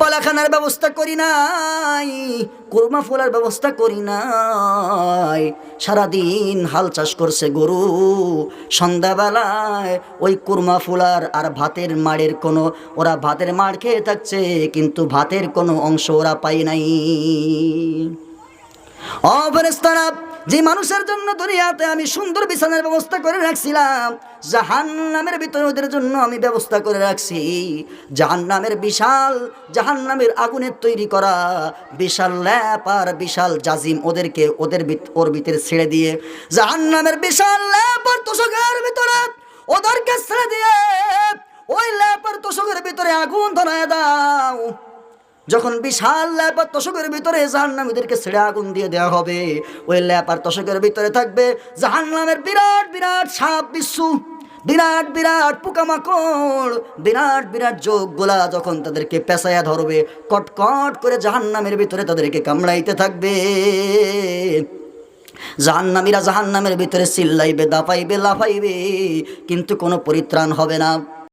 বালাখানার ব্যবস্থা করি নাই, কুরমা ফোলার ব্যবস্থা করি নাই। সারাদিন হাল চাষ করছে গরু, সন্ধ্যাবেলায় ওই কুরমা ফুলার আর ভাতের মাড়ের কোনো, ওরা ভাতের মাড় খেয়ে থাকছে, কিন্তু ভাতের কোনো অংশ ওরা পাই নাই। অফেরেস্তারা যে মানুষের জন্য দুনিয়াতে আমি সুন্দর বিছানার ব্যবস্থা করে রাখছিলাম জাহান নামের ভিতরে ওদের জন্য আমি ব্যবস্থা করে রাখছি। জাহান নামের বিশাল জাহান নামের আগুনের তৈরি করা বিশাল ল্যাপ আর বিশাল জাজিম ওদেরকে ওদের ওর ভিতরে ছেড়ে দিয়ে জাহান নামের বিশাল ল্যাপ আর তোষকের ভিতরে ওদেরকে ছেড়ে দিয়ে, ওই ল্যাপ আর তোষকের ভিতরে আগুন ধরায় দাও। যখন বিশাল ল্যাপ আর তশকের ভিতরে জাহান্নামীদেরকে ছেড়ে আগুন দিয়ে দেওয়া হবে, ওই ল্যাপ আর তশকের ভিতরে থাকবে জাহান্নামের বিরাট বিরাট সাপ বিশ্বু বিরাট বিরাট পোকামাকড়, বিরাট বিরাট যোগগুলা যখন তাদেরকে পেঁচাইয়া ধরবে, কটকট করে জাহান্নামের ভিতরে তাদেরকে কামড়াইতে থাকবে। জাহান্নামীরা জাহান্নামের ভিতরে চিল্লাইবে দাপাইবে লাফাইবে, কিন্তু কোনো পরিত্রাণ হবে না।